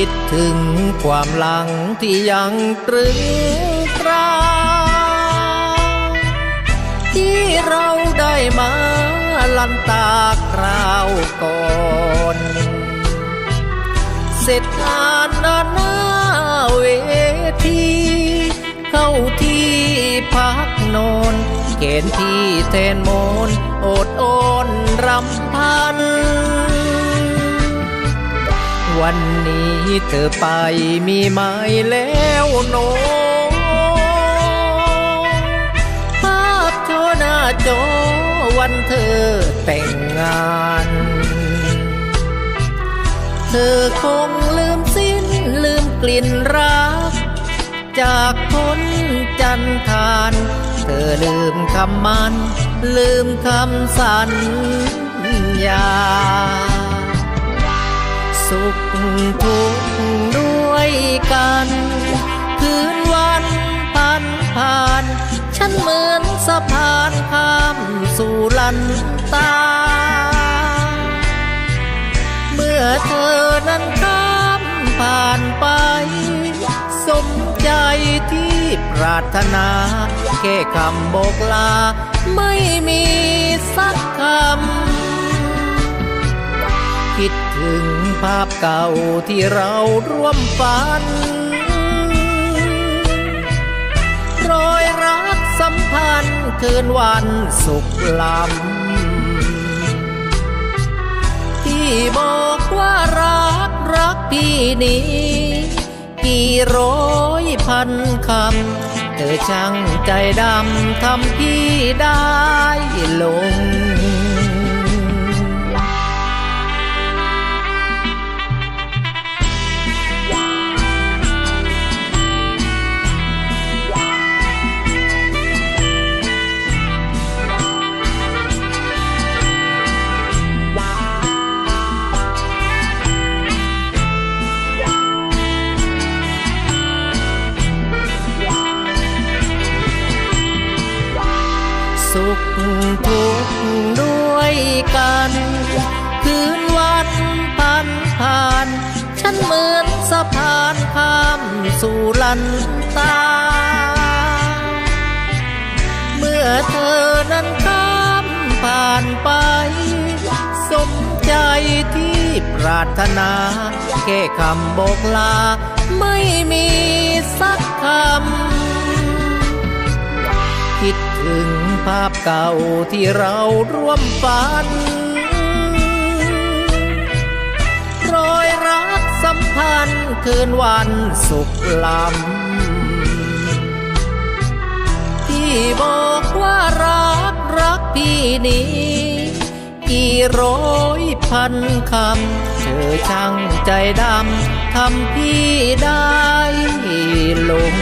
คิดถึงความหลังที่ยังตรึงตราที่เราได้มาลันตาคราวก่อนเสร็จงานนานาเวทีเข้าที่พักนอนเกณฑ์ที่แทนมนโอดโอนรำพัน วันนี้เธอไปมีไหมแล้วโนภาพโชหน้าจอวันเธอแต่งงาน เธอคงลืมสิ้นลืมกลิ่นรัก จากพ้นจันทานเธอลืมคำมัน ลืมคำสัญญา สุขทุกข์ด้วยกันคืนวันผ่านผ่าน ฉันเหมือนสะพานข้ามสู่ลันตา เมื่อเธอนั้นข้ามผ่านไป สมใจที่ปรารถนา แค่คำบอกลา ไม่มีสักคำ คิดถึงภาพเก่าที่เราร่วมฝัน รอยรักสัมพันธ์คืนวันสุขลำที่บอกว่ารักรักพี่นี้ กี่ร้อยพันคำ เธอช่างใจดำทำพี่ได้ลง ทุกข์ด้วยกัน คืนวันผ่านผ่าน ฉันเหมือนสะพานข้ามสู่ลันตา เมื่อเธอนั้นข้ามผ่านไป สมใจที่ปรารถนา แค่คำบอกลาไม่มี ภาพเก่าที่เราร่วมฝัน รอยรักสัมพันธ์คืนวันสุขลำที่บอกว่ารักรักพี่นี้ กี่ร้อยพันคำ เธอช่างใจดำทำพี่ได้ลง